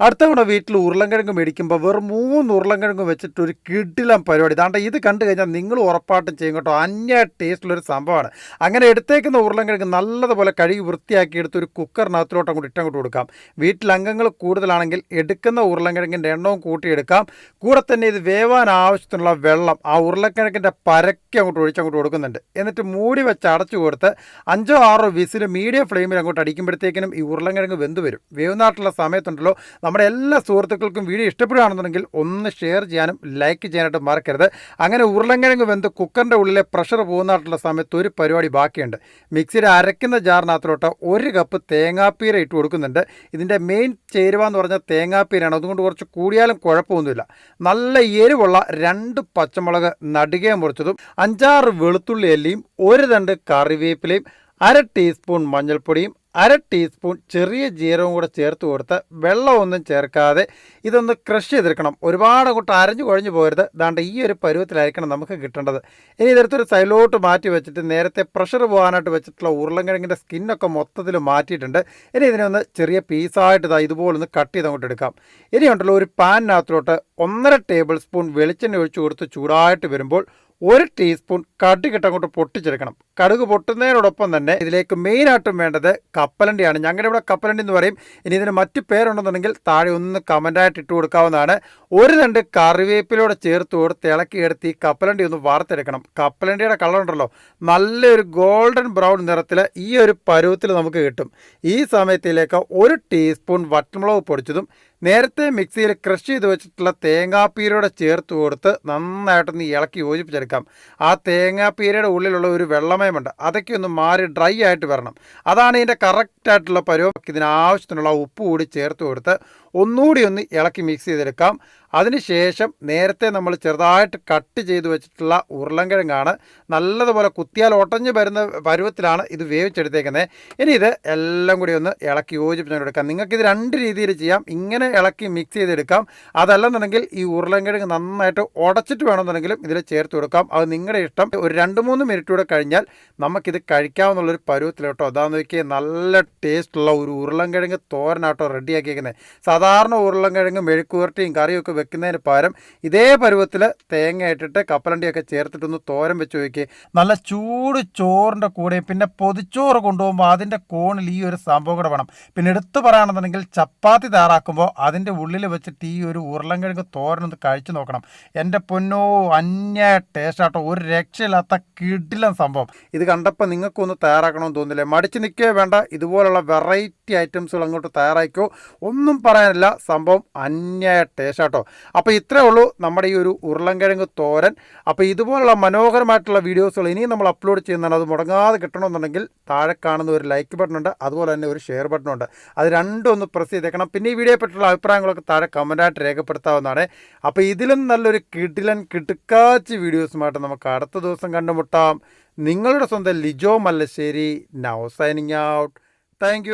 അടുത്ത തവണ വീട്ടിൽ ഉരുളൻകിഴങ്ങ് മേടിക്കുമ്പോൾ വെറും മൂന്ന് ഉരുളൻകിഴങ്ങ് വെച്ചിട്ട് ഒരു കിടിലം പരിപാടി. ദാണ്ട ഇത് കണ്ടു കഴിഞ്ഞാൽ നിങ്ങൾ ഉറപ്പായിട്ടും ചെയ്യും കേട്ടോ. അന്യ ടേസ്റ്റുള്ളൊരു സംഭവമാണ് അങ്ങനെ എടുത്തേക്കുന്ന ഉരുളൻകിഴങ്ങ് നല്ലതുപോലെ കഴുകി വൃത്തിയാക്കി എടുത്ത് ഒരു കുക്കറിനകത്തിലോട്ട് അങ്ങോട്ട് ഇട്ടങ്ങോട്ട് കൊടുക്കാം. വീട്ടിൽ അംഗങ്ങൾ കൂടുതലാണെങ്കിൽ എടുക്കുന്ന ഉരുളൻകിഴങ്ങിന്റെ എണ്ണവും കൂട്ടിയെടുക്കാം. കൂടെ തന്നെ ഇത് വേവാൻ ആവശ്യത്തിനുള്ള വെള്ളം ആ ഉരുളക്കിഴങ്ങിന്റെ പരക്കെ അങ്ങോട്ട് ഒഴിച്ചങ്ങോട്ട് കൊടുക്കുന്നുണ്ട്. എന്നിട്ട് മൂടി വെച്ച് അടച്ചു കൊടുത്ത് അഞ്ചോ ആറോ വിസിൽ മീഡിയം ഫ്ലെയിമിൽ അങ്ങോട്ട് അടിക്കുമ്പോഴത്തേക്കിനും ഈ ഉരുളക്കിഴങ്ങ് വെന്ത് വരും നാട്ടിലുള്ള സമയത്തുണ്ടല്ലോ. നമ്മുടെ എല്ലാ സുഹൃത്തുക്കൾക്കും വീഡിയോ ഇഷ്ടപ്പെടുകയാണെന്നുണ്ടെങ്കിൽ ഒന്ന് ഷെയർ ചെയ്യാനും ലൈക്ക് ചെയ്യാനായിട്ട് മറക്കരുത്. അങ്ങനെ ഉരുളങ്കിഴങ്ങ് വെന്ത് കുക്കറിന്റെ ഉള്ളിലെ പ്രഷർ പോകുന്നതായിട്ടുള്ള സമയത്ത് ഒരു പരിപാടി ബാക്കിയുണ്ട്. മിക്സിയിൽ അരയ്ക്കുന്ന ജാറിനകത്തിലോട്ട് ഒരു കപ്പ് തേങ്ങാപ്പീര ഇട്ട് കൊടുക്കുന്നുണ്ട്. ഇതിന്റെ മെയിൻ ചേരുവ എന്ന് പറഞ്ഞാൽ തേങ്ങാപ്പീരാണ് അതുകൊണ്ട് കുറച്ച് കൂടിയാലും കുഴപ്പമൊന്നുമില്ല. നല്ല എരിവുള്ള രണ്ട് പച്ചമുളക് നടുകയും മുറിച്ചതും അഞ്ചാറ് വെളുത്തുള്ളി അല്ലിയും ഒരു തണ്ട് കറിവേപ്പിലയും അര ടീസ്പൂൺ മഞ്ഞൾപ്പൊടിയും അര ടീസ്പൂൺ ചെറിയ ജീരകവും കൂടെ ചേർത്ത് കൊടുത്ത് വെള്ളമൊന്നും ചേർക്കാതെ ഇതൊന്ന് ക്രഷ് ചെയ്തെടുക്കണം. ഒരുപാട് അങ്ങോട്ട് അരഞ്ഞു കുഴഞ്ഞു പോരുത്. ദാണ്ട് ഈ ഒരു പരുവത്തിലായിരിക്കണം നമുക്ക് കിട്ടേണ്ടത്. ഇനി ഇതെടുത്തൊരു സൈലോട്ട് മാറ്റി വെച്ചിട്ട് നേരത്തെ പ്രഷർ പോകാനായിട്ട് വെച്ചിട്ടുള്ള ഉരുളൻകിഴങ്ങിന്റെ സ്കിന്നൊക്കെ മൊത്തത്തിൽ മാറ്റിയിട്ടുണ്ട്. ഇനി ഇതിനൊന്ന് ചെറിയ പീസായിട്ട് ഇതാ ഇതുപോലെ ഒന്ന് കട്ട് ചെയ്ത് അങ്ങോട്ട് എടുക്കാം. ഇനി ഉണ്ടല്ലോ ഒരു പാനിനകത്തോട്ട് ഒന്നര ടേബിൾ സ്പൂൺ വെളിച്ചെണ്ണ ഒഴിച്ചു കൊടുത്ത് ചൂടായിട്ട് വരുമ്പോൾ ഒരു ടീസ്പൂൺ കടുകിട്ട് അങ്ങോട്ട് പൊട്ടിച്ചെടുക്കണം. കടുക് പൊട്ടുന്നതിനോടൊപ്പം തന്നെ ഇതിലേക്ക് മെയിനായിട്ടും വേണ്ടത് കപ്പലണ്ടിയാണ്. ഞങ്ങളുടെ ഇവിടെ കപ്പലണ്ടി എന്ന് പറയും. ഇനി ഇതിന് മറ്റു പേരുണ്ടെന്നുണ്ടെങ്കിൽ താഴെ ഒന്ന് കമന്റായിട്ട് ഇട്ട് കൊടുക്കാവുന്നതാണ്. ഒരു രണ്ട് കറിവേപ്പിലൂടെ ചേർത്ത് കൊടുത്ത് ഇളക്കിയെടുത്ത് ഈ കപ്പലണ്ടി ഒന്ന് വാർത്തെടുക്കണം കപ്പലണ്ടിയുടെ കളർ ഉണ്ടല്ലോ. നല്ലൊരു ഗോൾഡൻ ബ്രൗൺ നിറത്തിൽ ഈ ഒരു പരുവത്തിൽ നമുക്ക് കിട്ടും. ഈ സമയത്തിലേക്ക് ഒരു ടീസ്പൂൺ വറ്റമുളക് പൊടിച്ചതും നേരത്തെ മിക്സിയിൽ ക്രഷ് ചെയ്ത് വെച്ചിട്ടുള്ള തേങ്ങാപ്പീരയുടെ ചേർത്ത് കൊടുത്ത് നന്നായിട്ടൊന്ന് ഇളക്കി യോജിപ്പിച്ചെടുക്കാം. ആ തേങ്ങാപ്പീരയുടെ ഉള്ളിലുള്ള ഒരു വെള്ളമയമുണ്ട്. അതൊക്കെ ഒന്ന് മാറി ഡ്രൈ ആയിട്ട് വരണം. അതാണ് ഇതിന്റെ കറക്റ്റായിട്ടുള്ള പരുവം ഇതിനാവശ്യത്തിനുള്ള ഉപ്പ് കൂടി ചേർത്ത് കൊടുത്ത് ഒന്നുകൂടി ഒന്ന് ഇളക്കി മിക്സ് ചെയ്തെടുക്കാം. അതിനുശേഷം നേരത്തെ നമ്മൾ ചെറുതായിട്ട് കട്ട് ചെയ്ത് വെച്ചിട്ടുള്ള ഉരുളൻകിഴങ്ങാണ് നല്ലതുപോലെ കുത്തിയാൽ ഒട്ടഞ്ഞ് വരുന്ന പരുവത്തിലാണ് ഇത് വേവിച്ചെടുത്തേക്കുന്നത്. ഇനി ഇത് എല്ലാം കൂടി ഒന്ന് ഇളക്കി യോജിപ്പിച്ചെടുക്കാം. നിങ്ങൾക്ക് ഇത് രണ്ട് രീതിയിൽ ചെയ്യാം. ഇങ്ങനെ ഇളക്കി മിക്സ് ചെയ്തെടുക്കാം. അതല്ലെന്നുണ്ടെങ്കിൽ ഈ ഉരുളൻകിഴങ്ങ് നന്നായിട്ട് ഉടച്ചിട്ട് വേണമെന്നുണ്ടെങ്കിലും ഇതിൽ ചേർത്ത് കൊടുക്കാം. അത് നിങ്ങളുടെ ഇഷ്ടം. ഒരു രണ്ട് മൂന്ന് മിനിറ്റ് കൂടെ കഴിഞ്ഞാൽ നമുക്കിത് കഴിക്കാവുന്നുള്ളൊരു പരുവത്തിൽ കേട്ടോ. അതാന്ന് നോക്കിയാൽ നല്ല ടേസ്റ്റുള്ള ഒരു ഉരുളൻകിഴങ്ങ് തോരനാട്ടോ റെഡിയാക്കിയേക്കുന്നത്. സാധാരണ ഉരുളൻകിഴങ്ങ് മെഴുക്കുവരട്ടിയും കറിയൊക്കെ വെക്കുന്നതിന് പകരം ഇതേ പരുവത്തിൽ തേങ്ങ ഇട്ടിട്ട് കപ്പലണ്ടിയൊക്കെ ചേർത്തിട്ടൊന്ന് തോരൻ വെച്ച് വയ്ക്കുക നല്ല ചൂട് ചോറിന്റെ കൂടെ പിന്നെ പൊതിച്ചോറ് കൊണ്ടുപോകുമ്പോൾ അതിന്റെ കോണിൽ ഈ ഒരു സംഭവം കൂടെ വേണം. പിന്നെ എടുത്തു പറയുകയാണെന്നുണ്ടെങ്കിൽ ചപ്പാത്തി തയ്യാറാക്കുമ്പോൾ അതിന്റെ ഉള്ളിൽ വെച്ചിട്ട് ഈ ഒരു ഉരുളൻകിഴങ്ങ് തോരനൊന്ന് കഴിച്ചു നോക്കണം. എന്റെ പൊന്നോ അന്യ ടേസ്റ്റ് ആട്ടോ. ഒരു രക്ഷയില്ലാത്ത കിടിലൻ സംഭവം. ഇത് കണ്ടപ്പോൾ നിങ്ങൾക്കൊന്ന് തയ്യാറാക്കണമെന്ന് തോന്നില്ലേ മടിച്ച് നിൽക്കുകയോ വേണ്ട. ഇതുപോലുള്ള വെറൈറ്റി ഐറ്റംസുകൾ അങ്ങോട്ട് തയ്യാറാക്കിയോ ഒന്നും പറയാനില്ല. സംഭവം അന്യായ ടേസ്റ്റ് ആട്ടോ. അപ്പോൾ ഇത്രേ ഉള്ളൂ നമ്മുടെ ഈ ഒരു ഉരുളൻകിഴങ്ങ് തോരൻ. അപ്പോൾ ഇതുപോലുള്ള മനോഹരമായിട്ടുള്ള വീഡിയോസുകൾ ഇനിയും നമ്മൾ അപ്ലോഡ് ചെയ്യുന്നതാണ്. അത് മുടങ്ങാതെ കിട്ടണമെന്നുണ്ടെങ്കിൽ താഴെ കാണുന്ന ഒരു ലൈക്ക് ബട്ടൺ ഉണ്ട്. അതുപോലെ തന്നെ ഒരു ഷെയർ ബട്ടൺ ഉണ്ട്. അത് രണ്ടും ഒന്ന് പ്രസ് ചെയ്തേക്കണം. പിന്നെ ഈ വീഡിയോയെ പറ്റിയുള്ള അഭിപ്രായങ്ങളൊക്കെ താഴെ കമന്റായിട്ട് രേഖപ്പെടുത്താവുന്നതാണ്. അപ്പോൾ ഇതിലും നല്ലൊരു കിടിലൻ കിടുക്കാച്ചി വീഡിയോസുമായിട്ട് നമുക്ക് അടുത്ത ദിവസം കണ്ടുമുട്ടാം. നിങ്ങളുടെ സ്വന്തം Lijo Mallassery. Now signing out thank